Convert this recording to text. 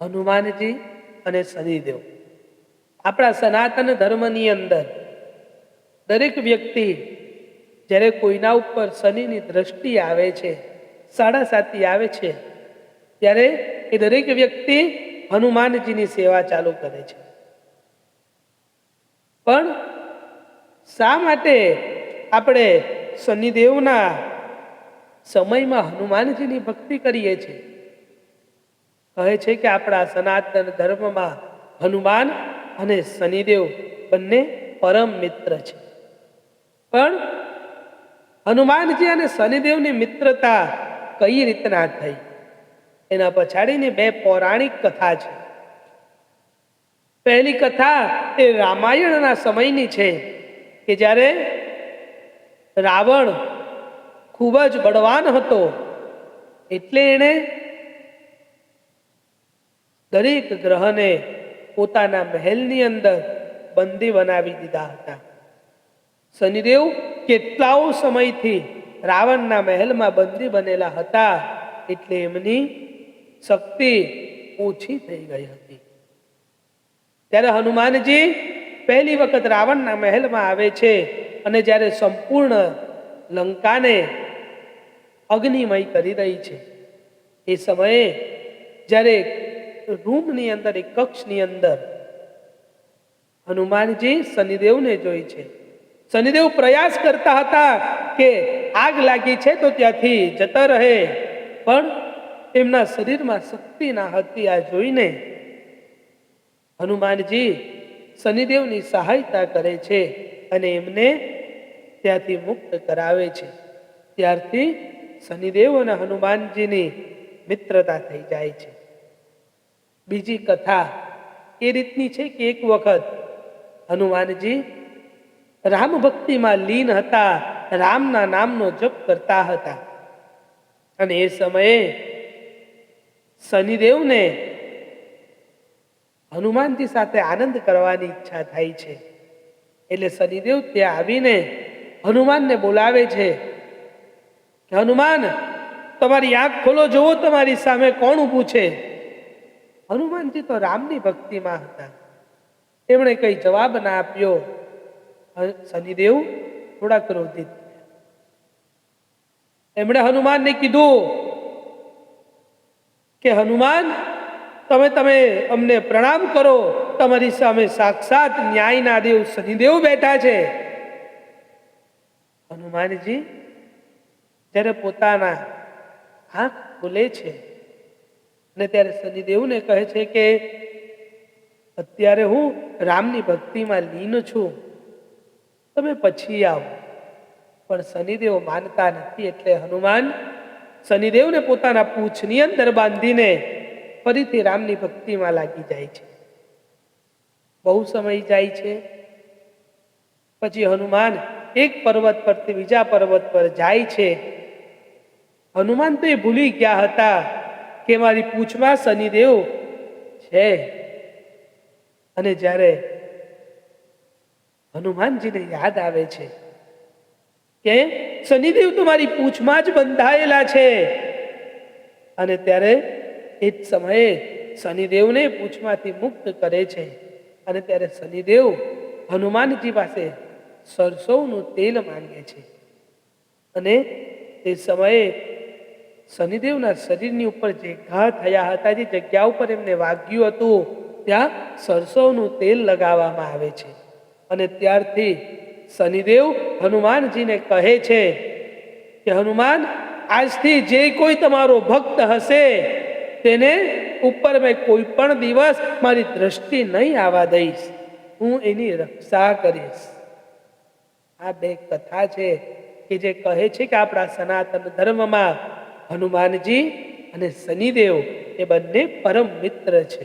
હનુમાનજી અને શનિદેવ. આપણા સનાતન ધર્મની અંદર દરેક વ્યક્તિ જ્યારે કોઈના ઉપર શનિની દ્રષ્ટિ આવે છે, સાડા સાતી આવે છે, ત્યારે એ દરેક વ્યક્તિ હનુમાનજીની સેવા ચાલુ કરે છે. પણ શા માટે આપણે શનિદેવના સમયમાં હનુમાનજીની ભક્તિ કરીએ છીએ? કહે છે કે આપણા સનાતન ધર્મમાં હનુમાન અને શનિદેવ બંને પરમ મિત્ર છે. પણ હનુમાનજી અને શનિદેવની મિત્રતા કઈ રીતના થઈ? એના પછાડીની બે પૌરાણિક કથા છે. પહેલી કથા એ રામાયણના સમયની છે કે જ્યારે રાવણ ખૂબ જ બળવાન હતો, એટલે એણે દરેક ગ્રહને પોતાના મહેલની અંદર બંદી બનાવી દીધા હતા. શનિદેવ કેટલાઓ સમયથી રાવણના મહેલમાં બંદી બનેલા હતા એટલે એમની શક્તિ ઓછી થઈ ગઈ હતી. ત્યારે હનુમાનજી પહેલી વખત રાવણના મહેલમાં આવે છે અને જ્યારે સંપૂર્ણ લંકાને અગ્નિમય કરી રહી છે. એ સમયે જ્યારે રૂમની અંદર, એક કક્ષની અંદર. હનુમાનજી શનિદેવને જોઈ છે. શનિદેવ પ્રયાસ કરતા હતા કે આગ લાગી છે તો ત્યાંથી જતા રહે. પણ એમના શરીરમાં શક્તિ ના હતી આ જોઈને. હનુમાનજી શનિદેવની સહાયતા કરે છે અને એમને ત્યાંથી મુક્ત કરાવે છે. ત્યારથી શનિદેવ અને હનુમાનજીની મિત્રતા થઈ જાય છે. બીજી કથા એ રીતની છે કે એક વખત હનુમાનજી રામ ભક્તિમાં લીન હતા, રામના નામનો જપ કરતા હતા. અને એ સમયે શનિદેવને હનુમાનજી સાથે આનંદ કરવાની ઈચ્છા થાય છે. એટલે શનિદેવ ત્યાં આવીને હનુમાનને બોલાવે છે હનુમાન, તમારી આંખ ખોલો, જુઓ તમારી સામે કોણ ઊભું છે? હનુમાનજી તો રામની ભક્તિમાં હતા. એમણે કઈ જવાબ ના આપ્યો. શનિદેવ થોડા ક્રોધિત. એમણે હનુમાનને કીધું કે, હનુમાન, તમે તમે અમને પ્રણામ કરો. તમારી સામે સાક્ષાત ન્યાયના દેવ શનિદેવ બેઠા છે. હનુમાનજી જ્યારે પોતાના આંખ ખુલે છે અને ત્યારે શનિદેવને કહે છે કે, અત્યારે હું રામની ભક્તિમાં લીન છું. તમે પછી આવો. પણ શનિદેવ માનતા નથી એટલે હનુમાન શનિદેવને પોતાના પૂછની અંદર બાંધીને ફરીથી રામની ભક્તિમાં લાગી જાય છે. બહુ સમય જાય છે. પછી હનુમાન એક પર્વત પરથી બીજા પર્વત પર જાય છે. હનુમાન તો એ ભૂલી ગયા હતા. કે મારી પૂછમાં શનિદેવ છે? અને જ્યારે હનુમાનજીને યાદ આવે છે કે શનિદેવ તો મારી પૂંછમાં જ બંધાયેલા છે, અને ત્યારે એ જ સમયે શનિદેવને પૂંછમાંથી મુક્ત કરે છે, અને ત્યારે શનિદેવ હનુમાનજી પાસે સરસોનું તેલ માંગે છે. અને તે સમયે શનિદેવના શરીરની ઉપર જે ઘા થયા હતા, જે જગ્યા ઉપર એમને વાગ્યું હતું, ત્યાં સરસોનું તેલ લગાવવામાં આવે છે. અને ત્યારથી શનિદેવ હનુમાનજીને કહે છે કે, હનુમાન, આજથી જે કોઈ તમારો ભક્ત હશે, તેને ઉપર મેં કોઈ પણ દિવસ મારી દ્રષ્ટિ નહીં આવવા દઈશ. હું એની રક્ષા કરીશ. આ બે કથા છે કે જે કહે છે કે આપણા સનાતન ધર્મમાં હનુમાનજી અને શનિદેવ એ બંને પરમ મિત્ર છે.